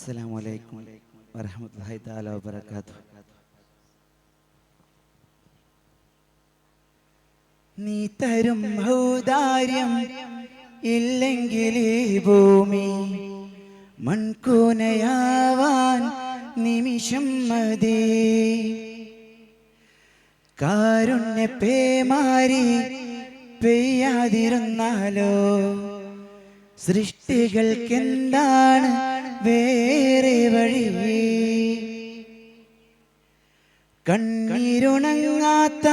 അസ്സലാമു അലൈക്കും വറഹ്മത്തുള്ളാഹി തആല വബറകാതുഹു. നീ തരും ഔദാര്യം ഇല്ലെങ്കിൽ ഈ ഭൂമി മൺകൂനയാവാൻ നിമിഷം മതി. കാരുണ്യ പേമാരി പെയ്യാതിരുന്നാലോ? സൃഷ്ടികൾക്കെന്താണ് വേറെ വഴി. കണ്ണീരുണങ്ങാത്ത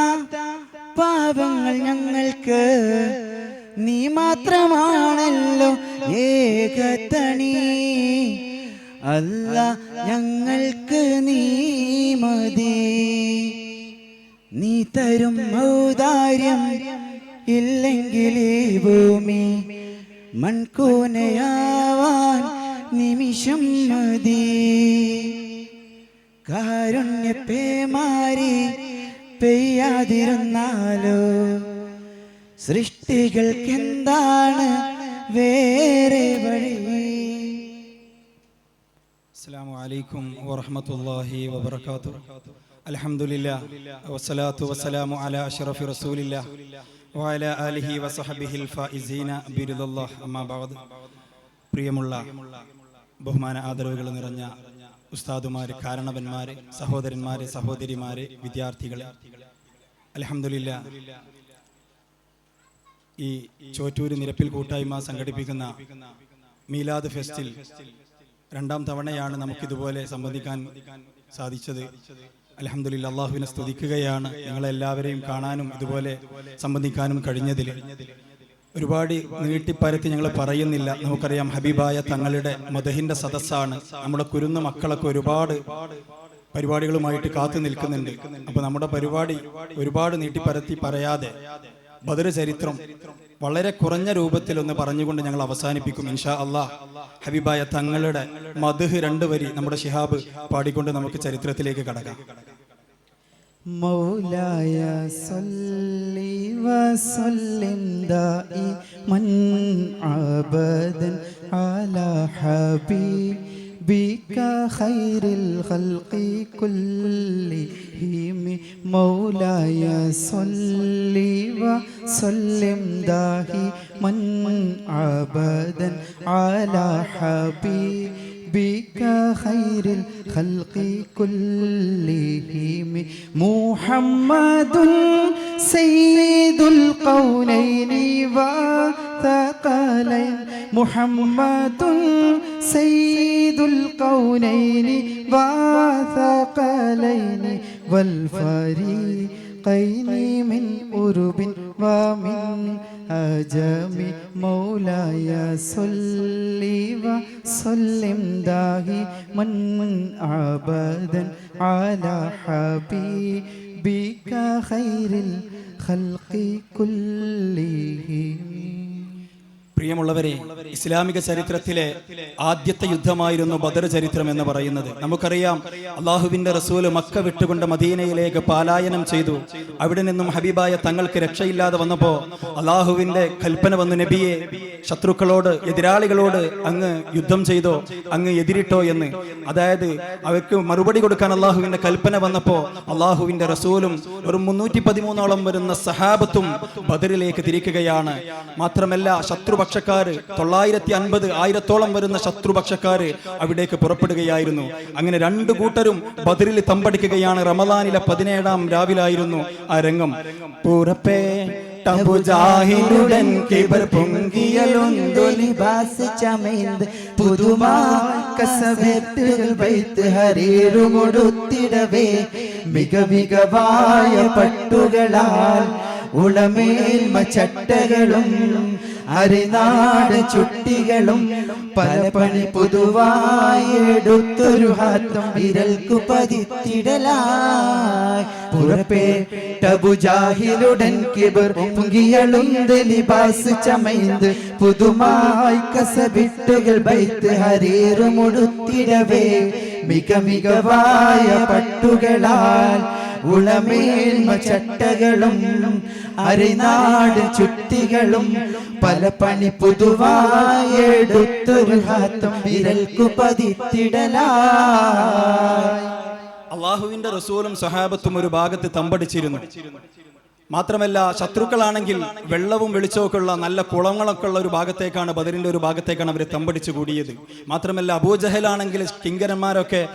പാപങ്ങൾ ഞങ്ങൾക്ക് നീ മാത്രമാണല്ലോ ഏകതണി അല്ല ഞങ്ങൾക്ക് നീ മതി. നീ തരും ഔദാര്യം ഇല്ലെങ്കിൽ ഈ ഭൂമി മൺകൂനയാവാൻ നിമിഷം മതി. കാരുണ്യ പേമാരി പെയ്യാതിരുന്നാലോ? സൃഷ്ടികൾക്കെന്താണ് വേറെ വഴി? അസ്സാം വസ്സലാത്തു വസ്സലാമു പ്രിയമുള്ള ബഹുമാന ആദരവുകൾ നിറഞ്ഞ ഉസ്താദുമാര് കാരണവന്മാര് സഹോദരന്മാര് സഹോദരിമാര് വിദ്യാർത്ഥികൾ അലഹമില്ല ഈ ചോറ്റൂര് നിരപ്പിൽ കൂട്ടായ്മ സംഘടിപ്പിക്കുന്ന മീലാദ് ഫെസ്റ്റിൽ രണ്ടാം തവണയാണ് നമുക്കിതുപോലെ സംബന്ധിക്കാൻ സാധിച്ചത്. അലഹമില്ല അള്ളാഹുവിനെ സ്തുതിക്കുകയാണ് നിങ്ങളെല്ലാവരെയും കാണാനും ഇതുപോലെ സംബന്ധിക്കാനും കഴിഞ്ഞതിൽ. ഒരുപാട് നീട്ടിപ്പരത്തി ഞങ്ങൾ പറയുന്നില്ല. നമുക്കറിയാം ഹബീബായ തങ്ങളുടെ മദഹിന്റെ സദസ്സാണ്. നമ്മുടെ കുരുന്ന മക്കളൊക്കെ ഒരുപാട് പരിപാടികളുമായിട്ട് കാത്തു നിൽക്കുന്നുണ്ട്. അപ്പൊ നമ്മുടെ പരിപാടി ഒരുപാട് നീട്ടിപ്പരത്തി പറയാതെ ബദർ ചരിത്രം വളരെ കുറഞ്ഞ രൂപത്തിൽ ഒന്ന് പറഞ്ഞുകൊണ്ട് ഞങ്ങൾ അവസാനിപ്പിക്കും. ഇൻഷാ അള്ളാ ഹബീബായ തങ്ങളുടെ മധുഹ് രണ്ട് വരി നമ്മുടെ ഷിഹാബ് പാടിക്കൊണ്ട് നമുക്ക് ചരിത്രത്തിലേക്ക് കടക്കാം. مولاي صل وسلم دائما ابدا على حبيبك خير الخلق كلهم. مولاي صل وسلم دائما ابدا على حبيبك بك خير الخلق كلهم. محمد سيد القولين وثقلين محمد سيد القولين وثقلين والفريقين من أرب ومن أجم مولاي صل وسلم دائما أبدا على حبيبك خير الخلق كلهم. പ്രിയമുള്ളവരെ ഇസ്ലാമിക ചരിത്രത്തിലെ ആദ്യത്തെ യുദ്ധമായിരുന്നു ബദർ ചരിത്രം എന്ന് പറയുന്നത്. നമുക്കറിയാം അള്ളാഹുവിന്റെ റസൂൽ മക്ക വിട്ടുകൊണ്ട് മദീനയിലേക്ക് പാലായനം ചെയ്തു. അവിടെ നിന്നും ഹബീബായ തങ്ങൾക്ക് രക്ഷയില്ലാതെ വന്നപ്പോ അള്ളാഹുവിന്റെ കൽപ്പന വന്നു നബിയെ ശത്രുക്കളോട് എതിരാളികളോട് അങ്ങ് യുദ്ധം ചെയ്തോ അങ്ങ് എതിരിട്ടോ എന്ന്. അതായത് അവർക്ക് മറുപടി കൊടുക്കാൻ അള്ളാഹുവിന്റെ കൽപ്പന വന്നപ്പോ അള്ളാഹുവിന്റെ റസൂലും ഒരു മുന്നൂറ്റി പതിമൂന്നോളം വരുന്ന സഹാബത്തും ബദറിലേക്ക് തിരിക്കുകയാണ്. മാത്രമല്ല ശത്രുപക്ഷക്കാര് തൊള്ളായിരത്തി അൻപത് ആയിരത്തോളം വരുന്ന ശത്രുപക്ഷക്കാര് അവിടേക്ക് പുറപ്പെടുകയായിരുന്നു. അങ്ങനെ രണ്ടു കൂട്ടരും ബദറിൽ തമ്പടിക്കുകയാണ്. റമദാനിലെ പതിനേഴാം രാവിലായിരുന്നു ആ രംഗം. വൈത്ത് ഹരീറുമൊടുത്തിടവേ മിക മികവായ പട്ടുകളാൽ ഉളമേൽമ ചട്ടകളും അരിനാട് ചുട്ടികളും പല പണി പുതുവായി എടുത്തൊരു ഹാത്തം വിരൽക്കു പതിത്തിടലായി. പുറപ്പെട്ടബുജാഹിലുടൻ കിബർ പൊങ്കിയളുന്ത് ലിബാസ് ചമൈന്ത് പുതുമായി കസവിട്ടുകൾ ബൈത്ത് ഹരീറുമുടുത്തിടവേ മിക മികവായ പട്ടുകളാൽ ഉളമേൽമ ചട്ടകളും അരിനാട് ചുറ്റികളും പല പണി പുതുവായെടുത്തൊരു ഹാത്തം വിരൽക്കു പതിത്തിടലാ അള്ളാഹുവിന്റെ റസൂലും സഹാബത്തും ഒരു ഭാഗത്ത് തമ്പടിച്ചിരുന്നു. മാത്രമല്ല ശത്രുക്കളാണെങ്കിൽ വെള്ളവും വെളിച്ചമൊക്കെ ഉള്ള നല്ല കുളങ്ങളൊക്കെ ഉള്ള ഒരു ഭാഗത്തേക്കാണ് ബദറിന്റെ ഒരു ഭാഗത്തേക്കാണ് അവർ തമ്പടിച്ചു കൂടിയത്. മാത്രമല്ല അബൂജഹലാണെങ്കിൽ കിങ്കരന്മാരൊക്കെ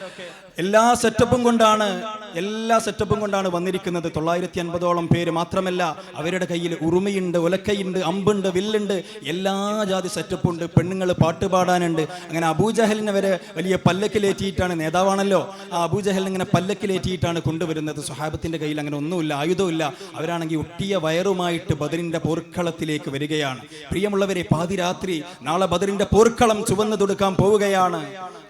എല്ലാ സെറ്റപ്പും കൊണ്ടാണ് എല്ലാ സെറ്റപ്പും കൊണ്ടാണ് വന്നിരിക്കുന്നത്. തൊള്ളായിരത്തി അൻപതോളം പേര് മാത്രമല്ല അവരുടെ കയ്യിൽ ഉറുമയുണ്ട് ഉലക്കയുണ്ട് അമ്പുണ്ട് വില്ലുണ്ട്. എല്ലാ ജാതി സെറ്റപ്പും ഉണ്ട്. പെണ്ണുങ്ങൾ പാട്ട് പാടാനുണ്ട്. അങ്ങനെ അബൂജഹലിനെ വരെ വലിയ പല്ലക്കിലേറ്റിയിട്ടാണ് നേതാവാണല്ലോ. ആ അബൂജഹലിനെ ഇങ്ങനെ പല്ലക്കിലേറ്റിയിട്ടാണ് കൊണ്ടുവരുന്നത്. സ്വഹാബത്തിന്റെ കയ്യിൽ അങ്ങനെ ഒന്നുമില്ല ആയുധമില്ല അവരാണെങ്കിൽ ഒട്ടിയ വയറുമായിട്ട് ബദറിന്റെ പോർക്കളത്തിലേക്ക് വരികയാണ്. പ്രിയമുള്ളവരെ പാതിരാത്രി നാളെ ബദറിന്റെ പോർക്കളം ചുവന്നു കൊടുക്കാൻ പോവുകയാണ്.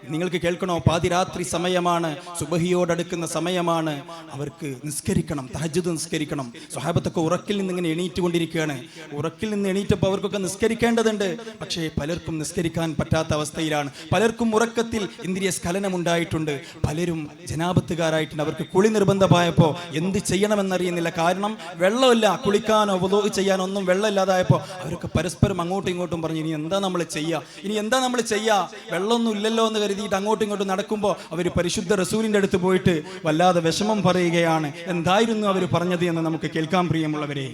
നിങ്ങൾക്ക് കേൾക്കണോ? പാതിരാത്രി സമയമാണ്. സുബഹിയോടടുക്കുന്ന സമയമാണ്. അവർക്ക് നിസ്കരിക്കണം തഹജുദ് നിസ്കരിക്കണം. സ്വഹാബത്തൊക്കെ ഉറക്കിൽ നിന്ന് ഇങ്ങനെ എണീറ്റുകൊണ്ടിരിക്കുകയാണ്. ഉറക്കിൽ നിന്ന് എണീറ്റപ്പോൾ അവർക്കൊക്കെ നിസ്കരിക്കേണ്ടതുണ്ട്. പക്ഷേ പലർക്കും നിസ്കരിക്കാൻ പറ്റാത്ത അവസ്ഥയിലാണ്. പലർക്കും ഉറക്കത്തിൽ ഇന്ദ്രിയ സ്ഖലനമുണ്ടായിട്ടുണ്ട്. പലരും ജനാപത്തുകാരായിട്ടുണ്ട് അവർക്ക് കുളി നിർബന്ധമായപ്പോൾ എന്ത് ചെയ്യണമെന്നറിയുന്നില്ല. കാരണം വെള്ളമില്ല. കുളിക്കാനോ വുളൂ ചെയ്യാനോ ഒന്നും വെള്ളമില്ലാതായപ്പോൾ അവർക്ക് പരസ്പരം അങ്ങോട്ടും ഇങ്ങോട്ടും പറഞ്ഞു ഇനി എന്താ നമ്മൾ ചെയ്യുക? ഇനി എന്താ നമ്മൾ ചെയ്യുക? വെള്ളമൊന്നും ഇല്ലല്ലോ എന്ന് കരുതിയിട്ട് അങ്ങോട്ടും ഇങ്ങോട്ടും നടക്കുമ്പോൾ അവർ പരിശുദ്ധ റസൂലിന്റെ അടുത്ത് പോയിട്ട് വല്ലാതെ വിഷമം പറയുകയാണ്. എന്തായിരുന്നു അവർ പറഞ്ഞത് എന്ന് നമുക്ക് കേൾക്കാൻ പ്രിയമുള്ളവരെ.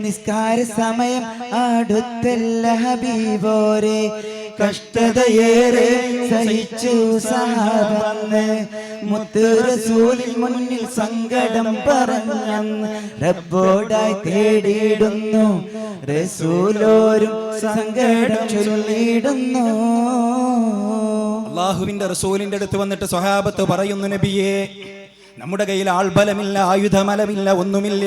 നിസ്കാര സമയം അടുത്തല്ല ഹബീബോരെ. കഷ്ടതയേറെ സഹിച്ചു സഹാബന്ന് മുത്ത് മുന്നിൽ സങ്കടം പറഞ്ഞന്ന്. റബ്ബോടായി തേടിയിടുന്നു. റസൂലോരും സങ്കടം ചൊല്ലിയിടുന്നു. അള്ളാഹുവിന്റെ റസൂലിന്റെ അടുത്ത് വന്നിട്ട് സ്വഹാബത്ത് പറയുന്നു നബിയേ നമ്മുടെ കയ്യിൽ ആൾബലമില്ല ആയുധമലമില്ല ഒന്നുമില്ല.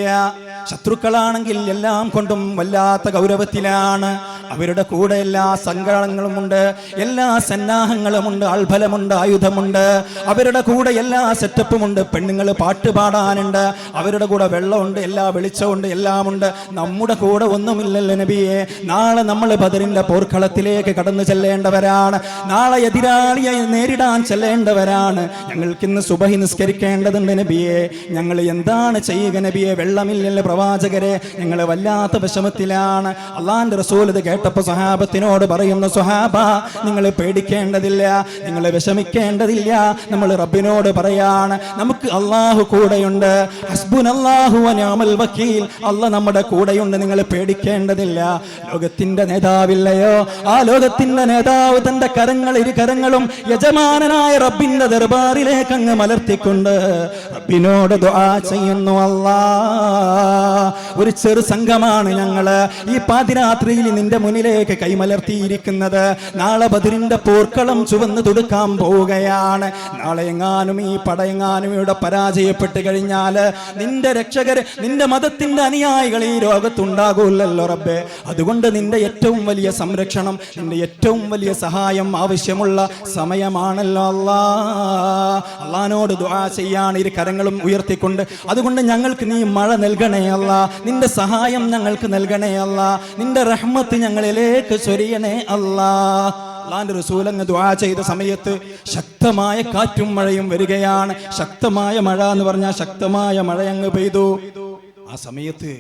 ശത്രുക്കളാണെങ്കിൽ എല്ലാം കൊണ്ടും വല്ലാത്ത ഗൗരവത്തിലാണ്. അവരുടെ കൂടെ എല്ലാ സങ്കടങ്ങളുമുണ്ട് എല്ലാ സന്നാഹങ്ങളുമുണ്ട് ആൾബലമുണ്ട് ആയുധമുണ്ട്. അവരുടെ കൂടെ എല്ലാ സെറ്റപ്പുമുണ്ട് പെണ്ണുങ്ങൾ പാട്ട് പാടാനുണ്ട്. അവരുടെ കൂടെ വെള്ളമുണ്ട് എല്ലാ വെളിച്ചമുണ്ട് എല്ലാമുണ്ട്. നമ്മുടെ കൂടെ ഒന്നുമില്ലല്ലോ നബിയെ. നാളെ നമ്മൾ ബദറിന്റെ പോർക്കളത്തിലേക്ക് കടന്നു ചെല്ലേണ്ടവരാണ്. നാളെ എതിരാളിയെ നേരിടാൻ ചെല്ലേണ്ടവരാണ്. ഞങ്ങൾക്കിന്ന് സുബഹി നിസ്കരിക്കേണ്ടതുണ്ട് നബിയെ. ഞങ്ങൾ എന്താണ് ചെയ്യുക നബിയെ? വെള്ളമില്ലല്ലോ പ്രവാചകരെ ഞങ്ങൾ വല്ലാത്ത വിഷമത്തിലാണ്. അള്ളാന്റെ റസൂൽ ഇത് കേട്ടപ്പോൾ സഹാബത്തിനോട് പറയുന്നു സുഹാബ നിങ്ങൾ പേടിക്കേണ്ടതില്ല നിങ്ങൾ വിഷമിക്കേണ്ടതില്ല. നമ്മൾ റബ്ബിനോട് പറയാണ് നമുക്ക് അള്ളാഹു കൂടെയുണ്ട്. ഹസ്ബുൻ അള്ളാഹു അനാമൽ വക്കീൽ. അല്ല നമ്മുടെ കൂടെയുണ്ട് നിങ്ങൾ പേടിക്കേണ്ടതില്ല. ലോകത്തിന്റെ നേതാവില്ലയോ? ആ ലോകത്തിന്റെ നേതാവ് തന്റെ കരങ്ങൾ ഇരു കരങ്ങളും യജമാനനായ റബ്ബിന്റെ ദർബാറിലേക്ക് അങ്ങ് മലർത്തിക്കൊണ്ട് റബ്ബിനോട് ദുആ ചെയ്യുന്നു അല്ലാ ഒരു ചെറു സംഘമാണ് ഞങ്ങൾ. ഈ പാതിരാത്രിയിൽ നിന്റെ മുന്നിലേക്ക് കൈമലർത്തിയിരിക്കുന്നത്. നാളെ ബദിരിന്റെ പോർക്കളം ചുവന്ന് തുടുക്കാൻ പോവുകയാണ്. നാളെ എങ്ങാനും ഈ പടയെങ്ങാനും ഇവിടെ പരാജയപ്പെട്ട് കഴിഞ്ഞാൽ നിന്റെ രക്ഷകർ നിന്റെ മതത്തിന്റെ അനുയായികൾ ഈ ലോകത്തുണ്ടാകൂലല്ലോ റബ്ബെ. അതുകൊണ്ട് നിന്റെ ഏറ്റവും വലിയ സംരക്ഷണം നിന്റെ ഏറ്റവും വലിയ സഹായം ആവശ്യമുള്ള സമയമാണല്ലോ അല്ലാ. അള്ളഹാനോട് ദുആ ചെയ്യാൻ ഇരു കരങ്ങളും ഉയർത്തിക്കൊണ്ട്. അതുകൊണ്ട് ഞങ്ങൾക്ക് നീ മഴ നൽകണേ. അല്ല നിന്റെ സഹായം ഞങ്ങൾക്ക് നൽകണേ അല്ല നിന്റെ റഹ്മത്ത് ഞങ്ങളിലേക്ക് ചൊരിയണേ അല്ലാ. അള്ളാന്റെ റസൂൽ അങ്ങ് ദുആ ചെയ്ത സമയത്ത് ശക്തമായ കാറ്റും മഴയും വരികയാണ്. ശക്തമായ മഴ എന്ന് പറഞ്ഞാൽ ശക്തമായ മഴ അങ്ങ് പെയ്തു. ആ സമയത്ത്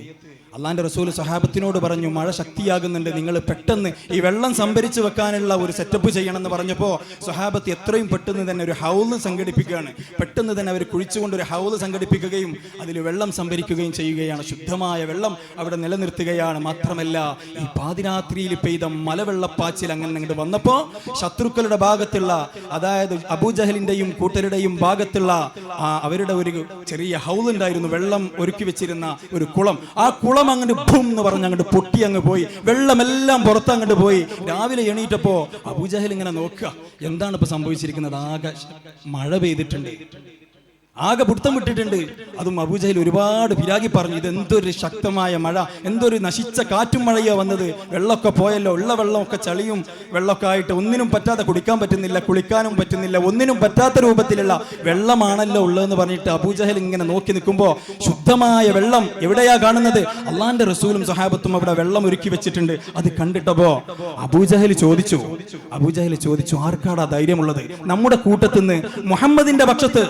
അള്ളാന്റെ റസൂൽ സഹാബത്തിനോട് പറഞ്ഞു മഴ ശക്തിയാകുന്നുണ്ട് നിങ്ങൾ പെട്ടെന്ന് ഈ വെള്ളം സംഭരിച്ച് വെക്കാനുള്ള ഒരു സെറ്റപ്പ് ചെയ്യണമെന്ന് പറഞ്ഞപ്പോൾ സഹാബത്ത് എത്രയും പെട്ടെന്ന് തന്നെ ഒരു ഹൗൽ സംഘടിപ്പിക്കുകയാണ്. പെട്ടെന്ന് തന്നെ അവർ കുഴിച്ചുകൊണ്ട് ഒരു ഹൗൽ സംഘടിപ്പിക്കുകയും അതിൽ വെള്ളം സംഭരിക്കുകയും ചെയ്യുകയാണ്. ശുദ്ധമായ വെള്ളം അവിടെ നിലനിർത്തുകയാണ്. മാത്രമല്ല ഈ പാതിരാത്രിയിൽ പെയ്ത മലവെള്ളപ്പാച്ചിൽ അങ്ങനെ അങ്ങോട്ട് വന്നപ്പോൾ ശത്രുക്കളുടെ ഭാഗത്തുള്ള അതായത് അബൂജഹലിന്റെയും കൂട്ടരുടെയും ഭാഗത്തുള്ള അവരുടെ ഒരു ചെറിയ ഹൗലുണ്ടായിരുന്നു. വെള്ളം ഒരുക്കി വെച്ചിരുന്ന ഒരു കുളം. ആ കുളം അങ്ങോട്ട് ഭൂം എന്ന് പറഞ്ഞ് അങ്ങോട്ട് പൊട്ടി അങ്ങ് പോയി. വെള്ളമെല്ലാം പുറത്ത് അങ്ങോട്ട് പോയി. രാവിലെ എണീറ്റപ്പോ അബൂജഹൽ ഇങ്ങനെ നോക്കുക. എന്താണ് ഇപ്പൊ സംഭവിച്ചിരിക്കുന്നത്? ആകെ മഴ പെയ്തിട്ടുണ്ട്. ആകെ പിടുത്തം വിട്ടിട്ടുണ്ട്. അതും അബൂജഹൽ ഒരുപാട് പിരാഗി പറഞ്ഞു ഇത് എന്തൊരു ശക്തമായ മഴ എന്തൊരു നശിച്ച കാറ്റും മഴയോ വന്നത്. വെള്ളമൊക്കെ പോയല്ലോ ഉള്ള വെള്ളമൊക്കെ ചളിയും വെള്ളമൊക്കെ ആയിട്ട് ഒന്നിനും പറ്റാതെ കുടിക്കാൻ പറ്റുന്നില്ല കുളിക്കാനും പറ്റുന്നില്ല ഒന്നിനും പറ്റാത്ത രൂപത്തിലുള്ള വെള്ളമാണല്ലോ ഉള്ളതെന്ന് പറഞ്ഞിട്ട് അബൂജഹൽ ഇങ്ങനെ നോക്കി നിൽക്കുമ്പോൾ ശുദ്ധമായ വെള്ളം എവിടെയാ കാണുന്നത്? അള്ളാന്റെ റസൂലും സഹാബത്തും അവിടെ വെള്ളം ഒരുക്കി വെച്ചിട്ടുണ്ട്. അത് കണ്ടിട്ടപ്പോ അബൂജഹൽ ചോദിച്ചു അബൂജഹൽ ചോദിച്ചു ആർക്കാടാ ധൈര്യമുള്ളത്? നമ്മുടെ കൂട്ടത്തുനിന്ന് മുഹമ്മദിന്റെ പക്ഷത്ത്?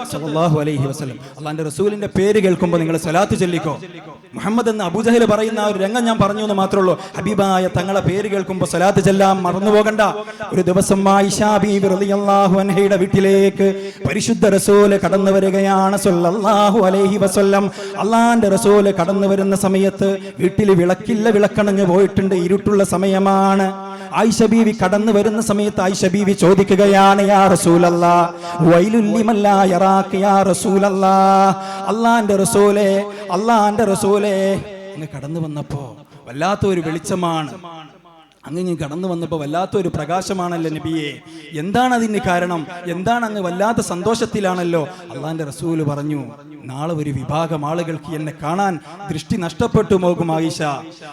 അലൈഹി വസ്ലം അള്ളാന്റെ റസൂലിന്റെ പേര് കേൾക്കുമ്പോൾ നിങ്ങൾ സലാത്ത് ചൊല്ലിക്കോ. മുഹമ്മദ് എന്ന് അബുജഹൽ പറയുന്ന ആ ഒരു രംഗം ഞാൻ പറഞ്ഞു എന്ന് മാത്രമേ ഉള്ളൂ. ഹബീബായ തങ്ങളെ പേര് കേൾക്കുമ്പോൾ സലാത്ത് ചെല്ലാം മറന്നു പോകണ്ട. ഒരു ദിവസം അൻഹയുടെ വീട്ടിലേക്ക് പരിശുദ്ധ റസൂൽ കടന്നു വരികയാണ് അലൈഹി വസല്ലം. അള്ളാന്റെ റസൂൽ കടന്നു വരുന്ന സമയത്ത് വീട്ടിൽ വിളക്കില്ല വിളക്കണഞ്ഞു പോയിട്ടുണ്ട്. ഇരുട്ടുള്ള സമയമാണ്. ആയിഷ കടന്നു വരുന്ന സമയത്ത് ആയിഷ ചോദിക്കുകയാണ് യാ റസൂലല്ല വൈലുല്യമല്ല യറാക്ക് യാ റസൂലല്ല. അള്ളാന്റെ റസൂലേ അള്ളാന്റെ റസൂലേ. അങ്ങ് കടന്നു വന്നപ്പോ വല്ലാത്തൊരു വെളിച്ചമാണ്. അങ്ങ് കടന്നു വന്നപ്പോൾ വല്ലാത്തൊരു പ്രകാശമാണല്ലോ നബിയെ. എന്താണ് അതിന് കാരണം? എന്താണ് അങ്ങ് വല്ലാത്ത സന്തോഷത്തിലാണല്ലോ? അള്ളാന്റെ റസൂൽ പറഞ്ഞു നാളെ ഒരു വിഭാഗം ആളുകൾക്ക് എന്നെ കാണാൻ ദൃഷ്ടി നഷ്ടപ്പെട്ടു പോകും ആയിഷ.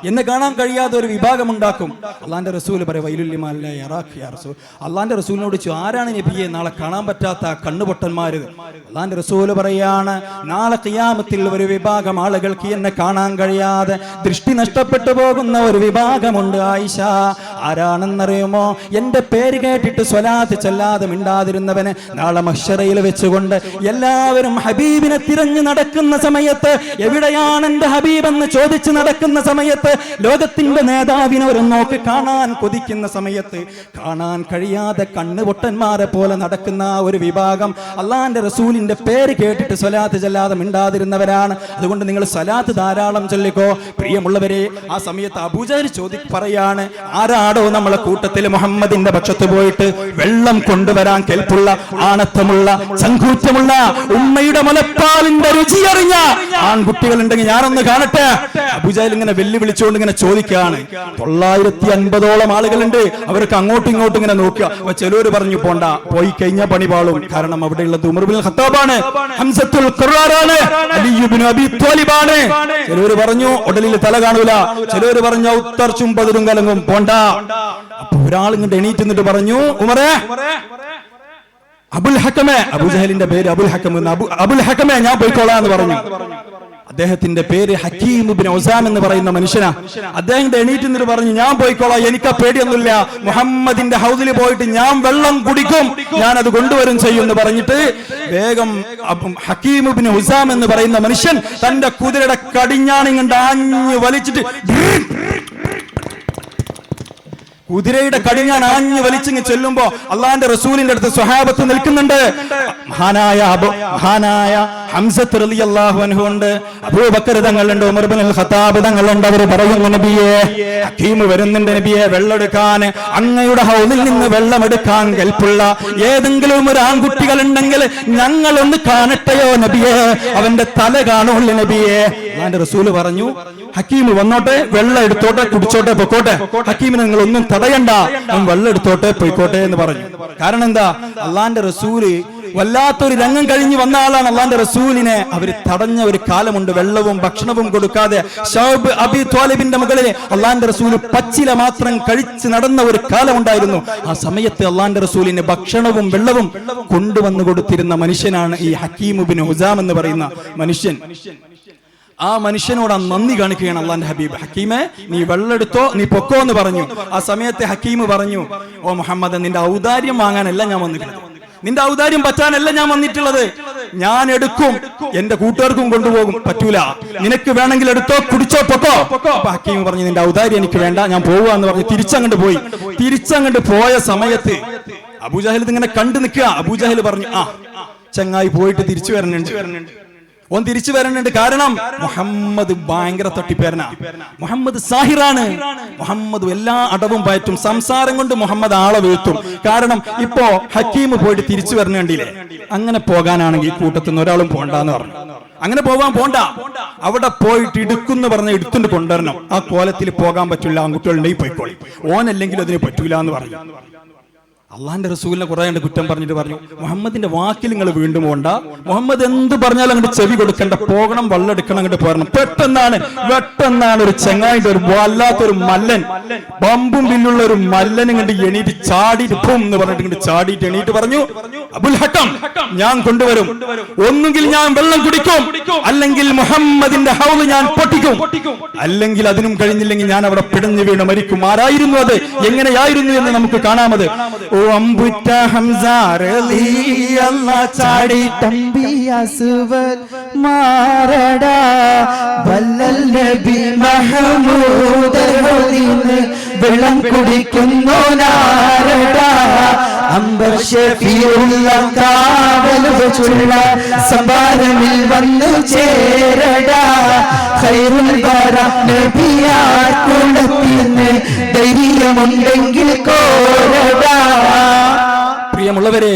എന്നെ കാണാൻ കഴിയാതെ ഒരു വിഭാഗം ഉണ്ടാക്കും. അള്ളാന്റെ റസൂൽ പറയും വൈലുല്യമാല റസൂൽ. അള്ളാന്റെ റസൂലിനോട് ചോദിച്ചു ആരാണ് നബിയെ? നാളെ കാണാൻ പറ്റാത്ത കണ്ണുപൊട്ടന്മാര്. അള്ളാന്റെ റസൂൽ പറയാണ് നാളെ കിയാമത്തിൽ ഒരു വിഭാഗം ആളുകൾക്ക് എന്നെ കാണാൻ കഴിയാതെ ദൃഷ്ടി നഷ്ടപ്പെട്ടു പോകുന്ന ഒരു വിഭാഗമുണ്ട് ആയിഷ. ആരാണെന്നറിയുമോ? എന്റെ പേര് കേട്ടിട്ട് സ്വലാത്ത് ചെല്ലാതെ മിണ്ടാതിരുന്നവന് നാളെ മഷറയിൽ വെച്ചുകൊണ്ട് എല്ലാവരും ഹബീബിനെ തിരഞ്ഞു നടക്കുന്ന സമയത്ത് എവിടെയാണ് എന്റെ ഹബീബ് എന്ന് ചോദിച്ചു നടക്കുന്ന സമയത്ത് ലോകത്തിന്റെ നേതാവിനെ ഒരു നോക്ക് കാണാൻ കൊതിക്കുന്ന സമയത്ത് കാണാൻ കഴിയാതെ കണ്ണുപൊട്ടന്മാരെ പോലെ നടക്കുന്ന ഒരു വിഭാഗം അള്ളാന്റെ റസൂലിന്റെ പേര് കേട്ടിട്ട് സ്വലാത്ത് ചെല്ലാതെ മിണ്ടാതിരുന്നവരാണ്. അതുകൊണ്ട് നിങ്ങൾ സ്വലാത്ത് ധാരാളം ചൊല്ലിക്കോ. പ്രിയമുള്ളവരെ ആ സമയത്ത് അബൂജാർ ചോദി പറയാണ് ആരാടോ നമ്മളെ കൂട്ടത്തിൽ മുഹമ്മദിന്റെ പക്ഷത്ത് പോയിട്ട് വെള്ളം കൊണ്ടുവരാൻ കെൽപ്പുള്ള ആണത്തമുള്ള ചങ്കൂറ്റമുള്ള ഉമ്മയുടെ മുലപ്പാലിന്റെ രുചി അറിഞ്ഞ ആൺകുട്ടികൾ ഉണ്ടെങ്കിൽ ഞാനൊന്ന് കാണട്ടെ? അബുജാൽ ഇങ്ങനെ വെല്ലുവിളിച്ചുകൊണ്ട് ഇങ്ങനെ ചോദിക്കുകയാണ്. തൊള്ളായിരത്തി അൻപതോളം ആളുകളുണ്ട്. അവർക്ക് അങ്ങോട്ടും ഇങ്ങോട്ടും ഇങ്ങനെ നോക്കുക. അപ്പൊ ചിലര് പറഞ്ഞു പോണ്ട പോയി കഴിഞ്ഞ പണി പാളും. കാരണം അവിടെയുള്ളത് ഉമർബിൻ ഖത്താബാണ്. ഹംസത്തുൽ ഖുർആനാണ് അലിയുബിൻ അബി ത്വാലിബാണ്. ചിലര് പറഞ്ഞു ഉടലിൽ തല കാണൂല. ചിലർ പറഞ്ഞു ഉത്തർച്ചും പതിരും കലങ്ങും. പോണ്ട. അപ്പൊ ഒരാൾ ഇങ്ങോട്ട് എണീറ്റ് നിന്നിട്ട് പറഞ്ഞു ഉമറേ അബുൽ ഹക്കമേ അബുജഹലിന്റെ പേര് അബുൽ ഹക്കം എന്ന് അബു അബുൽ ഹക്കമേ ഞാൻ പോയിക്കോളാം എന്ന് പറഞ്ഞു. അദ്ദേഹത്തിന്റെ പേര് ഹക്കീം ഉസാം എന്ന് പറയുന്ന മനുഷ്യനാ. അദ്ദേഹം എണീറ്റ് നിന്നിട്ട് പറഞ്ഞു ഞാൻ പോയിക്കോളാം എനിക്ക് ആ പേടിയൊന്നുമില്ല. മുഹമ്മദിന്റെ ഹൗദിൽ പോയിട്ട് ഞാൻ വെള്ളം കുടിക്കും. ഞാൻ അത് കൊണ്ടുവരും ചെയ്യും എന്ന് പറഞ്ഞിട്ട് വേഗം ഹക്കീം ഉസാം എന്ന് പറയുന്ന മനുഷ്യൻ തന്റെ കുതിരയുടെ കടിഞ്ഞാണിങ്ങണ്ട് ആഞ്ഞു വലിച്ചിട്ട് കുതിരയുടെ കടിഞ്ഞാൻ ആഞ്ഞു വലിച്ചിങ്ങ് ചെല്ലുമ്പോ അള്ളാന്റെ റസൂലിന്റെ അടുത്ത് സ്വഹാബത്ത് നിൽക്കുന്നുണ്ട്. മഹാനായ മഹാനായ ഹംസത്ത് റളിയല്ലാഹു അൻഹു ഉണ്ട്. അബൂബക്കർ തങ്ങളുണ്ട് ഉമർ ബിൻ അൽ ഖത്താബ് തങ്ങളുണ്ട്. അവർ പറയുന്നു നബിയെ ഹക്കീം വരുന്നുണ്ട് നബിയെ വെള്ളമെടുക്കാൻ അങ്ങയുടെ ഹൗലിൽ നിന്ന് വെള്ളമെടുക്കാൻ കൽപ്പുള്ള ഏതെങ്കിലും ഒരു ആൺകുട്ടികൾ ഉണ്ടെങ്കിൽ ഞങ്ങൾ ഒന്ന് കാണട്ടെയോ നബിയെ? അവന്റെ തല കാണുള്ളൂ നബിയെ അള്ളാന്റെ റസൂൽ പറഞ്ഞു ഹക്കീം വന്നോട്ടെ വെള്ളം എടുത്തോട്ടെ കുടിച്ചോട്ടെ പൊക്കോട്ടെ. ഹക്കീമിനെ നിങ്ങൾ ഒന്നും തടയണ്ട വെള്ളം എടുത്തോട്ടെ പൊയ്ക്കോട്ടെ എന്ന് പറഞ്ഞു. കാരണം എന്താ? അള്ളാന്റെ റസൂൽ വല്ലാത്തൊരു രംഗം കഴിഞ്ഞ് വന്ന ആളാണ് അള്ളാന്റെ റസൂലിനെ. അവർ തടഞ്ഞ ഒരു കാലമുണ്ട്. വെള്ളവും ഭക്ഷണവും കൊടുക്കാതെ അബി ത്വാലിബിന്റെ മുകളിൽ അള്ളാന്റെ റസൂൽ പച്ചില മാത്രം കഴിച്ച് നടന്ന ഒരു കാലമുണ്ടായിരുന്നു. ആ സമയത്ത് അള്ളാന്റെ റസൂലിന് ഭക്ഷണവും വെള്ളവും കൊണ്ടുവന്നു കൊടുത്തിരുന്ന മനുഷ്യനാണ് ഈ ഹക്കീമുബിൻ ഹുസാം എന്ന് പറയുന്ന മനുഷ്യൻ. ആ മനുഷ്യനോട് നന്ദി കാണിക്കുകയാണ് അള്ളാന്റെ ഹബീബ്. ഹക്കീമെ നീ വെള്ളെടുത്തോ നീ പൊക്കോ എന്ന് പറഞ്ഞു. ആ സമയത്തെ ഹക്കീം പറഞ്ഞു ഓ മുഹമ്മദ് നിന്റെ ഔദാര്യം വാങ്ങാനല്ല ഞാൻ വന്നിട്ടുള്ളത്. നിന്റെ ഔദാര്യം പറ്റാനല്ല ഞാൻ വന്നിട്ടുള്ളത്. ഞാൻ എടുക്കും. എന്റെ കൂട്ടുകാർക്കും കൊണ്ടുപോകും. പറ്റൂല. നിനക്ക് വേണമെങ്കിൽ എടുത്തോ കുടിച്ചോ പൊക്കോ. അപ്പൊ ഹക്കീം പറഞ്ഞു നിന്റെ ഔദാര്യം എനിക്ക് വേണ്ട. ഞാൻ പോവുക എന്ന് പറഞ്ഞു തിരിച്ചങ്ങോട്ട് പോയി. തിരിച്ചങ്ങോട്ട് പോയ സമയത്ത് അബൂജാഹിൽ ഇങ്ങനെ കണ്ടു നിൽക്കുക. അബൂജാഹിൽ പറഞ്ഞു ആ ചങ്ങായി പോയിട്ട് തിരിച്ചു വരണുണ്ട്. ഓൻ തിരിച്ചു വരണുണ്ട് കാരണം മുഹമ്മദ് ഭയങ്കര തട്ടിപ്പേരന. മുഹമ്മദ് സാഹിറാണ്. മുഹമ്മദ് എല്ലാ അടവും പയറ്റും സംസാരം കൊണ്ട് മുഹമ്മദ് ആളെ വീഴ്ത്തും. കാരണം ഇപ്പോ ഹക്കീം പോയിട്ട് തിരിച്ചു വരണണ്ടില്ലേ അങ്ങനെ പോകാനാണെങ്കിൽ കൂട്ടത്തിൽ നിന്ന് ഒരാളും പോണ്ടെന്ന് പറഞ്ഞു. അങ്ങനെ പോവാൻ പോണ്ട. അവിടെ പോയിട്ട് ഇടുക്കുന്ന് പറഞ്ഞ എടുത്തുകൊണ്ട് കൊണ്ടുവരണം. ആ കോലത്തിൽ പോകാൻ പറ്റില്ല ആൺകുട്ടികളുണ്ടെങ്കിൽ പോയിക്കോളി. ഓനല്ലെങ്കിൽ അതിന് പറ്റൂല എന്ന് പറഞ്ഞു. അള്ളാന്റെ റസൂലിനെ കുറെ കണ്ട് കുറ്റം പറഞ്ഞിട്ട് പറഞ്ഞു മുഹമ്മദിന്റെ വാക്കിൽ നിങ്ങൾ വീണ്ടും പോണ്ട. മുഹമ്മദ് എന്ത് പറഞ്ഞാലും അങ്ങോട്ട് ചെവി കൊടുക്കണ്ട പോകണം വള്ളെടുക്കണം അങ്ങോട്ട് പോരണം. പെട്ടെന്നാണ് പെട്ടെന്നാണ് ഒരു ചെങ്ങായിട്ട് ഒരു വല്ലാത്തൊരു മല്ലൻ ബമ്പും പിന്നുള്ള ഒരു മല്ലൻ ഇങ്ങോട്ട് എണീറ്റ് ചാടിയിട്ട് ഭൂം എന്ന് പറഞ്ഞിട്ട് ഇങ്ങോട്ട് ചാടിയിട്ട് എണീറ്റ് പറഞ്ഞു അബുൽ ഹക്കം ഞാൻ കൊണ്ടുവരും. ഒന്നുകിൽ ഞാൻ വെള്ളം കുടിക്കും അല്ലെങ്കിൽ മുഹമ്മദിന്റെ ഹൗൽ ഞാൻ പൊട്ടിക്കും. അല്ലെങ്കിൽ അതിനും കഴിഞ്ഞില്ലെങ്കിൽ ഞാൻ അവിടെ പിടഞ്ഞു വീണ് മരിക്കും. ആരായിരുന്നു അത്? എങ്ങനെയായിരുന്നു എന്ന് നമുക്ക് കാണാമത്? ഓ അമ്പുറ്റ അല്ല റളിയല്ല ചാടി തമ്പിയാസുവൽ മാറടാ. വല്ലൽ നബി മഹമൂദ് വെള്ളം കുടിക്കുന്നു നാരടാ. അംബർ ഷഫീഉള്ള കാവൽ വെച്ചുള്ള സമ്പാരമിൽ വന്നു ചേരടാ. ഖൈറുൽ വറ നബിയാർ കുളത്തിന് ധൈര്യമുണ്ടെങ്കിൽ കോരടാ. പ്രിയമുള്ളവരെ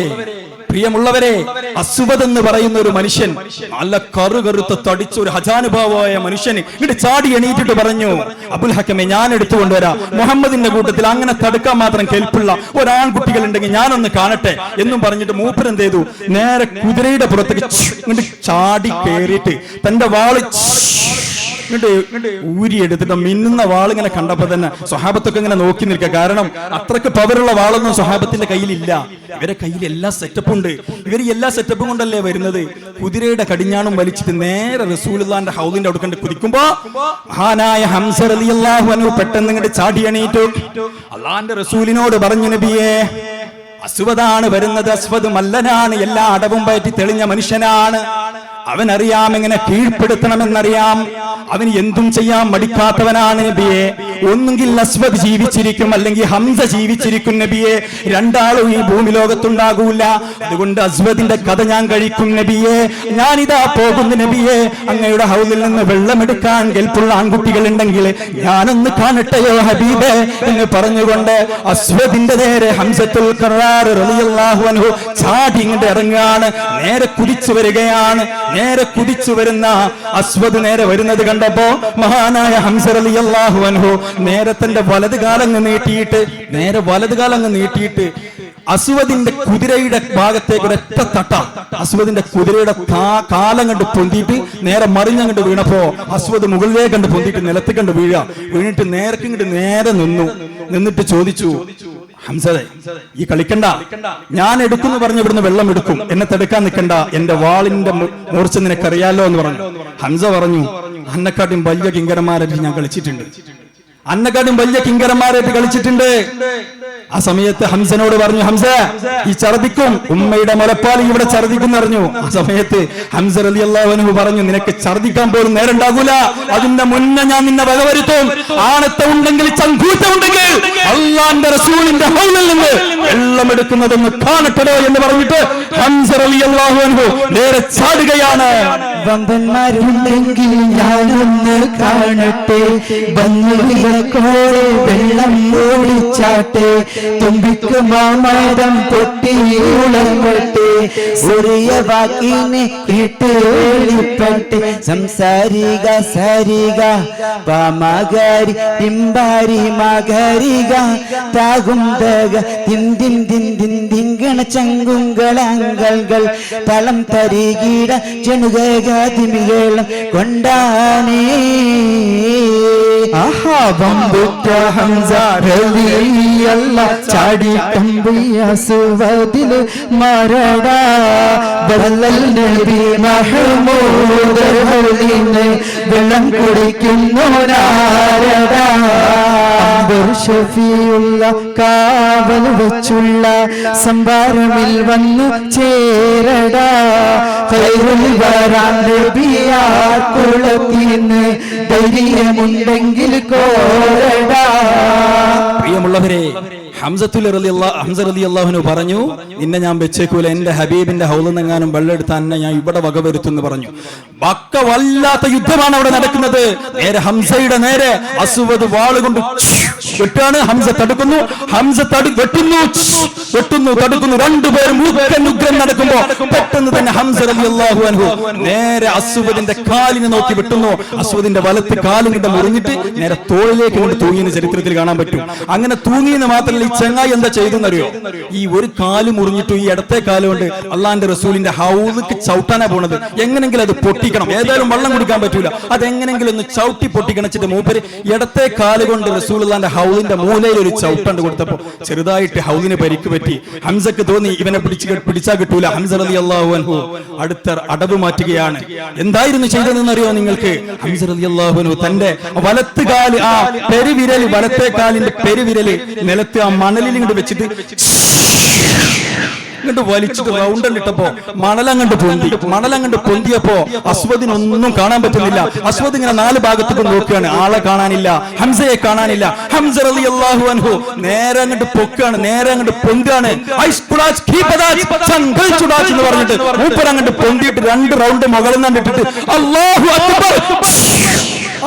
പ്രിയമുള്ളവരെ അസുവത് എന്ന് പറയുന്ന ഒരു മനുഷ്യൻ നല്ല കറു കറുത്ത് തടിച്ച ഒരു ഹജാനുഭാവമായ മനുഷ്യന് ഇങ്ങോട്ട് ചാടി എണീറ്റിട്ട് പറഞ്ഞു അബുൽ ഹക്കമെ ഞാൻ എടുത്തു കൊണ്ടുവരാം മുഹമ്മദിന്റെ കൂട്ടത്തിൽ അങ്ങനെ തടുക്കാൻ മാത്രം കെൽപ്പുള്ള ഒരാൺകുട്ടികൾ ഉണ്ടെങ്കിൽ ഞാനൊന്ന് കാണട്ടെ എന്നും പറഞ്ഞിട്ട് മൂപ്പർ ചെയ്തു? നേരെ കുതിരയുടെ പുറത്തേക്ക് ചാടി കയറിയിട്ട് തന്റെ വാൾ ഊരി എടുത്തിട്ട് മിന്നുന്ന വാളിങ്ങനെ കണ്ടപ്പോ തന്നെ സ്വഹാബത്തൊക്കെ ഇങ്ങനെ നോക്കി നിൽക്കുക. കാരണം അത്രയ്ക്ക് പവറുള്ള വാളൊന്നും സ്വഹാബത്തിന്റെ കയ്യിലില്ല. ഇവരെ കയ്യിൽ എല്ലാ സെറ്റപ്പും ഉണ്ട്. ഇവർ എല്ലാ സെറ്റപ്പും കൊണ്ടല്ലേ വരുന്നത്? കുതിരയുടെ കടിഞ്ഞാണും വലിച്ചിട്ട് നേരെ റസൂലുള്ളാന്റെ ഹൗദിന്റെ കണ്ട് കുതിക്കുമ്പോ മഹാനായ ഹംസർ അലി അള്ളാഹു പെട്ടെന്ന് ഇങ്ങോട്ട് ചാടി എണീറ്റു. അള്ളാന്റെ റസൂലിനോട് പറഞ്ഞു നബിയേ അസ്വദാണ് വരുന്നത്. അസ്വദ് മല്ലനാണ്. എല്ലാ അടവും പയറ്റി തെളിഞ്ഞ മനുഷ്യനാണ്. അവൻ അറിയാം എങ്ങനെ കീഴ്പ്പെടുത്തണമെന്നറിയാം. അവന് എന്തും ചെയ്യാൻ മടിക്കാത്തവനാണ് നബിയെ. ഒന്നുകിൽ അസ്വദ് ജീവിച്ചിരിക്കും അല്ലെങ്കിൽ ഹംസ ജീവിച്ചിരിക്കും നബിയെ. രണ്ടാളും ഈ ഭൂമി ലോകത്തുണ്ടാകൂല അതുകൊണ്ട് അസ്വദിന്റെ കഥ ഞാൻ കഴിക്കും നബിയെ. ഞാനിതാ പോകുന്നു നബിയെ. അങ്ങയുടെ ഹൗലിൽ നിന്ന് വെള്ളമെടുക്കാൻ കെൽപ്പുള്ള ആൺകുട്ടികൾ ഉണ്ടെങ്കിൽ ഞാനൊന്ന് കാണട്ടെയോ ഹബീബേ എന്ന് പറഞ്ഞുകൊണ്ട് അസ്വദിന്റെ നേരെ ഹംസത്തുൽ ഖറാർ റളിയല്ലാഹു അൻഹു ചാടി ഇറങ്ങുകയാണ്. നേരെ കുതിച്ചു വരികയാണ്. നേരെ കുതിച്ചു വരുന്ന അസ്വദ് നേരെ വരുന്നത് കണ്ടപ്പോ മഹാനായ ഹംസർ അലി അള്ളാഹു അൻഹു നേരെ തന്റെ വലത് കാലങ്ങ് നീട്ടിയിട്ട് നേരെ വലത് കാലങ്ങ് നീട്ടിയിട്ട് അസ്വദിന്റെ കുതിരയുടെ ഭാഗത്തേക്ക് ഒരൊറ്റ തട്ട അസ്വദിന്റെ കുതിരയുടെ കാലം കണ്ട് പൊന്തിയിട്ട് നേരെ മറിഞ്ഞങ്ങണ്ട് വീണപ്പോ അസ്വദ് മുകളിലേക്ക് കണ്ട് പൊന്തിയിട്ട് നിലത്ത് കണ്ട് വീഴുക വീണിട്ട് നേരക്കിങ്ങോട്ട് നേരെ നിന്നു. നിന്നിട്ട് ചോദിച്ചു ഹംസതെ ഈ കളിക്കണ്ട. ഞാൻ എടുക്കുന്നു പറഞ്ഞു ഇവിടുന്ന് വെള്ളം എടുക്കും. എന്നെ തടുക്കാൻ നിൽക്കണ്ട. എന്റെ വാളിന്റെ മൂർച്ച നിനക്കറിയാലോ എന്ന് പറഞ്ഞു. ഹംസ പറഞ്ഞു അന്നക്കാട്ടും വലിയ കിങ്കരന്മാരായിട്ട് ഞാൻ കളിച്ചിട്ടുണ്ട്. അന്നക്കാട്ടും വലിയ കിങ്കരന്മാരായിട്ട് കളിച്ചിട്ടുണ്ട്. ആ സമയത്ത് ഹംസനോട് പറഞ്ഞു ഹംസ ഈ ഛർദിക്കും. ഉമ്മയുടെ മുലപ്പാലി ഇവിടെ ഛർദിക്കും അറിഞ്ഞു ആ സമയത്ത് ഹംസ അലി അള്ളാഹുനു പറഞ്ഞു നിനക്ക് ഛർദിക്കാൻ പോലും നേരം ഉണ്ടാകൂല. അതിന്റെ മുന്നേ ഞാൻ നിന്നെ വകവരുത്തും ആണത്തെ ഉണ്ടെങ്കിൽ ചങ്കൂറ്റ ഉണ്ടെങ്കിൽ അള്ളാന്റെ റസൂലിന്റെ ഹൗലിൽ നിന്ന് വെള്ളം എടുക്കുന്നതൊന്ന് കാണപ്പെടോ എന്ന് പറഞ്ഞിട്ട് ഹംസ അലി അള്ളാഹുനു നേരെ ചാടുകയാണ്. വമ്പന്മാരുണ്ടെങ്കിൽ ഞാനൊന്ന് കാണട്ടെ. ബന്ധുവിലക്കോടെ വെള്ളം ഓടിച്ചാട്ടെ. തുമ്പിക്ക് മാമരം പൊട്ടിയുളങ്ങട്ടെ ചെറിയ വാക്കിനെ കേട്ട് വെളിപ്പെട്ട്. സംസാരിക സരിക പാമകാരി തിമ്പാരി മകരിക താകുന്തക തിൻ തിന്തിൻ തിൻ ചങ്കുങ്കളങ്ങൾ തളം തരികീട ചെണുകതിമികളും കൊണ്ടാനേ ആഹാ ബമ്പുറ്റ ഹംസ റളിയല്ല ചാടി തമ്പിയ സുവദിൽ മരടാ വല്ലൽ നബി മഹമൂദ് ഹൗലിന് വെള്ളം കുടിക്കുന്നു നാരടാ അംബർ ഷഫിയുള്ള കാവൽ വെച്ചുള്ള സംഭാരമിൽ വന്നു ചേരടാ. കുളത്തിന് ധൈര്യമുണ്ടെങ്കിൽ കോരടാ. പ്രിയമുള്ളവരെ ഹംസത്തുൽ ഹംസ റലി അള്ളാഹുനു പറഞ്ഞു നിന്നെ ഞാൻ വെച്ചേക്കൂല എന്റെ ഹബീബിന്റെ ഹൗലെന്നെങ്ങാനും വെള്ളമെടുത്താൻ എന്നെ ഞാൻ ഇവിടെ വകവരുത്തുന്നു പറഞ്ഞു. വക്ക വല്ലാത്ത യുദ്ധമാണ് അവിടെ നടക്കുന്നത്. നേരെ ഹംസയുടെ നേരെ അസുവത് വാളുകൊണ്ട് വെട്ടാണ് ഹംസ തടുക്കുന്നു ഹംസ തടു വെട്ടുന്നു വെട്ടുന്നു തടുക്കുന്നു. രണ്ടുപേരും ഉഗ്രൻ ഉഗ്രൻ നടക്കുമ്പോ പെട്ടെന്ന് തന്നെ ഹംസ റളിയല്ലാഹു അൻഹു നേരെ അസ്വദിന്റെ കാലിനെ നോക്കി വെട്ടുന്നു. അസ്വദിന്റെ വലത്ത് കാലും കിട്ട മുറിഞ്ഞിട്ട് നേരെ തോളിലേക്ക് കൊണ്ട് തൂങ്ങിയെന്ന് ചരിത്രത്തിൽ കാണാൻ പറ്റും. അങ്ങനെ തൂങ്ങിയെന്ന് മാത്രമല്ല ഈ ചെങ്ങായി എന്താ ചെയ്തെന്നറിയോ? ഈ ഒരു കാൽ മുറിഞ്ഞിട്ട് ഈ ഇടത്തെ കാൽ കൊണ്ട് അള്ളാന്റെ റസൂലിന്റെ ഹൗലിക്ക് ചവിട്ടാനാ പോണത്. എങ്ങനെങ്കിലും അത് പൊട്ടിക്കണം. ഏതായാലും വെള്ളം കുടിക്കാൻ പറ്റൂല. അതെങ്ങനെങ്കിലും ഒന്ന് ചവിട്ടി പൊട്ടിക്കണച്ചിട്ട് മൂപ്പര് ഇടത്തെ കാൽ കൊണ്ട് റസൂലിന്റെ ഹൗലിന്റെ മൂലയിൽ ഒരു ചവിട്ടണ്ട് കൊടുത്തപ്പോൾ ചെറുതായിട്ട് ഹൗലിന് പരിക്ക് പറ്റി. ഹംസക്ക് തോന്നി ഇവനെ പിടിച്ച് പിടിച്ചാ കിട്ടൂല. ഹംസ റലി അള്ളാഹു അടുത്ത അടവ് മാറ്റുകയാണ്. എന്തായിരുന്നു ചെയ്തതെന്നറിയോ നിങ്ങൾക്ക്? ഹംസ റലി അള്ളാഹുനു തന്റെ വലത്ത് കാൽ ആ പെരുവിരൽ വലത്തെ കാലിന്റെ പെരുവിരൽ നിലത്ത് ആ മണലിൽ ഇങ്ങോട്ട് വെച്ചിട്ട് ഇങ്ങോട്ട് വലിച്ചിട്ട് റൗണ്ടല്ലിട്ടപ്പോ മണലങ്ങണ്ട് പൊന്തി. മണലങ്ങണ്ട് പൊന്തിയപ്പോ അസ്വദിനൊന്നും കാണാൻ പറ്റുന്നില്ല. അസ്വദ് ഇങ്ങനെ നാല് ഭാഗത്തേക്ക് നോക്കുകയാണ്. ആളെ കാണാനില്ല. ഹംസയെ കാണാനില്ല. ഹംസ റളിയല്ലാഹു അൻഹു. നേരെ അങ്ങോട്ട് പൊക്കാണ് നേരെ അങ്ങോട്ട് പൊന്താണ് എന്ന് പറഞ്ഞിട്ട് മൂപ്പർ അങ്ങോട്ട് പൊന്തിയിട്ട് രണ്ട് റൗണ്ട് മുകളിൽ നിന്നിട്ടിട്ട് അള്ളാഹു അക്ബർ.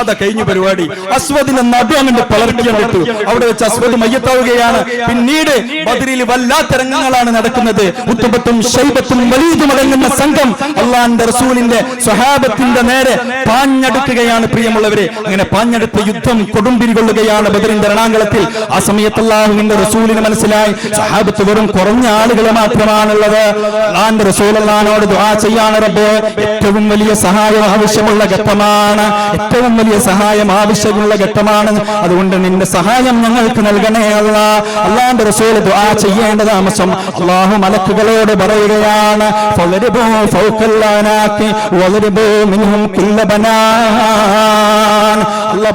അതാ കഴിഞ്ഞ പരിപാടി. അസ്വദിനെ നടു അങ്ങോട്ട് പളർക്കിയാൻ വിട്ടു അവിടെ വെച്ച് അസ്വദ് മയ്യത്താവുകയാണ്. പിന്നീട് ബദരിൽ വല്ലാത്ത രംഗങ്ങളാണ് നടക്കുന്നത്. ഉത്തുബത്തും ശൈബത്തും വലീതും അടങ്ങുന്ന സംഘം അള്ളാന്റെ റസൂലിന്റെ സ്വഹാബത്തിന്റെ നേരെ പാഞ്ഞടുക്കുകയാണ് പ്രിയമുള്ളവരെ. അങ്ങനെ പാഞ്ഞടുത്ത് യുദ്ധം കൊടുമ്പിരികൊള്ളുകയാണ് ബദറിന്റെ രണാങ്കളത്തിൽ ആ സമയത്ത് അള്ളാഹുവിന്റെ റസൂലിന് മനസ്സിലായി. സ്വഹാബത്ത് വെറും കുറഞ്ഞ ആളുകളെ മാത്രമാണുള്ളത്. അള്ളാന്റെ റസൂൽ അള്ളഹാനോട് ദുആ ചെയ്യാണ് റബ്ബേ. ഏറ്റവും വലിയ സഹായം ആവശ്യമുള്ള ഘട്ടമാണ്. ഏറ്റവും വലിയ സഹായം ആവശ്യമുള്ള ഘട്ടമാണ്. അതുകൊണ്ട് നിന്റെ സഹായം ഞങ്ങൾക്ക് നൽകണേ അല്ല അള്ളാന്റെ റസൂൽ ദുആ ചെയ്യേണ്ട താമസം അള്ളാഹു മലക്കുകളോട് പറയുകയാണ്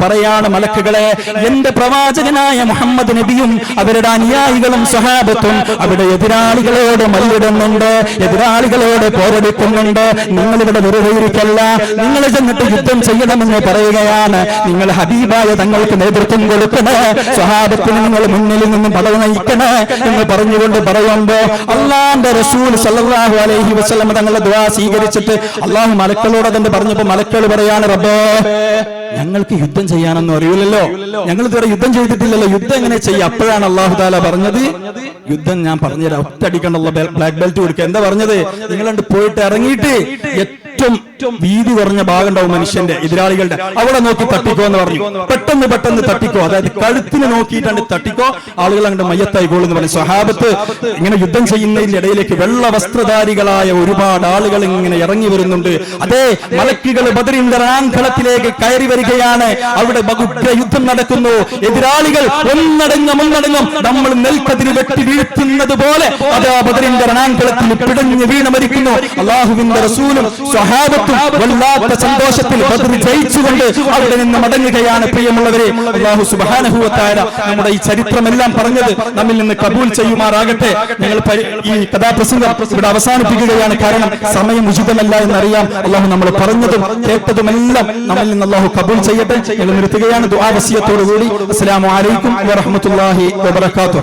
പറയാണ് മലക്കുകളെ എന്റെ പ്രവാചകനായ മുഹമ്മദ് നബിയും അവരുടെ അനുയായികളും സഹാബത്തും അവരുടെ എതിരാളികളോട് മല്ലിടുന്നുണ്ട് എതിരാളികളോട് പോരടിക്കുന്നുണ്ട്. നിങ്ങളിവിടെ വെറുതെ ഇരിക്കല്ല നിങ്ങൾ ചെന്നിട്ട് യുദ്ധം ചെയ്യണമെന്ന് പറയുകയാണ് നിങ്ങൾ ഹബീബായ തങ്ങൾക്ക് നേതൃത്വം കൊടുക്കണേ. സ്വഹാബത്തിന് നിങ്ങൾ മുന്നിൽ നിന്നും പടവ് നയിക്കണേ. എന്ന് പറഞ്ഞുകൊണ്ട് പറയുമ്പോ അള്ളാന്റെ റസൂൽ സല്ലാഹു അലൈഹി വസല്ലം തങ്ങളുടെ ദുആ സ്വീകരിച്ചിട്ട് അള്ളാഹു മലക്കളോട് തന്നെ പറഞ്ഞപ്പോ മലക്കൾ പറയാണ് റബ്ബേ ഞങ്ങൾക്ക് യുദ്ധം ചെയ്യാനൊന്നും അറിയില്ലല്ലോ. ഞങ്ങൾ ഇതുവരെ യുദ്ധം ചെയ്തിട്ടില്ലല്ലോ. യുദ്ധം എങ്ങനെ ചെയ്യാം? അപ്പോഴാണ് അള്ളാഹു താല പറഞ്ഞത് യുദ്ധം ഞാൻ പറഞ്ഞുതരാം. ഒറ്റടിക്കണ്ടുള്ള ബ്ലാക്ക് ബെൽറ്റ് കൊടുക്കുക. എന്താ പറഞ്ഞത്? നിങ്ങളുണ്ട് പോയിട്ട് ഇറങ്ങിയിട്ട് ഏറ്റവും വീതി കുറഞ്ഞ ഭാഗം ഉണ്ടാവും മനുഷ്യന്റെ എതിരാളികളുടെ. അവിടെ നോക്കി തട്ടിക്കോ എന്ന് പറഞ്ഞു. പെട്ടെന്ന് പെട്ടെന്ന് തട്ടിക്കോ. അതായത് കഴുത്തിന് നോക്കിയിട്ടാണ് തട്ടിക്കോ. ആളുകൾ അങ്ങോട്ട് മയ്യത്തായി എന്ന് പറഞ്ഞു. സ്വഹാബത്ത് ഇങ്ങനെ യുദ്ധം ചെയ്യുന്നതിന്റെ ഇടയിലേക്ക് വെള്ള വസ്ത്രധാരികളായ ഒരുപാട് ആളുകൾ ഇങ്ങനെ ഇറങ്ങി വരുന്നുണ്ട്. അതേ മലക്കുകൾ ബദറിന്റെ കയറി വരികയാണ്. അവിടെ ബഹുഗ്ര യുദ്ധം നടക്കുന്നു. എതിരാളികൾ ഒന്നടങ്ങും ഒന്നടങ്ങും. നമ്മൾ നെൽക്കതിരി വെട്ടി വീഴ്ത്തുന്നത് പോലെ അതാ ബദറിന്റെ രണാങ്കളത്തിൽ പിടഞ്ഞ് വീണ മരിക്കുന്നു. അള്ളാഹുവിന്റെ റസൂലും സ്വഹാബത്തും വല്ലാത്ത സന്തോഷത്തിൽ ബദർ ജയിച്ചുകൊണ്ട് അവിടെ നിന്ന് മടങ്ങുകയാണ് പ്രിയമുള്ളവരെ. അള്ളാഹു സുബാനഹുവത്തായ നമ്മുടെ ഈ ചരിത്രമെല്ലാം പറഞ്ഞത് നമ്മിൽ നിന്ന് കബൂൽ ചെയ്യുമാറാകട്ടെ. ഞങ്ങൾ ഈ കഥാപ്രസംഗം ഇവിടെ അവസാനിപ്പിക്കുകയാണ് കാരണം സമയം ഉചിതമല്ല എന്നറിയാം. അള്ളാഹു നമ്മൾ പറഞ്ഞതും കേട്ടതുമെല്ലാം നമ്മിൽ നിന്ന് അള്ളാഹു കബൂൽ ചെയ്യട്ടെ. ഞങ്ങൾ നിർത്തുകയാണ് ദുആ കൂടി അസ്സലാമു അലൈക്കും വറഹ്മത്തുള്ളാഹി വബറകാതുഹു.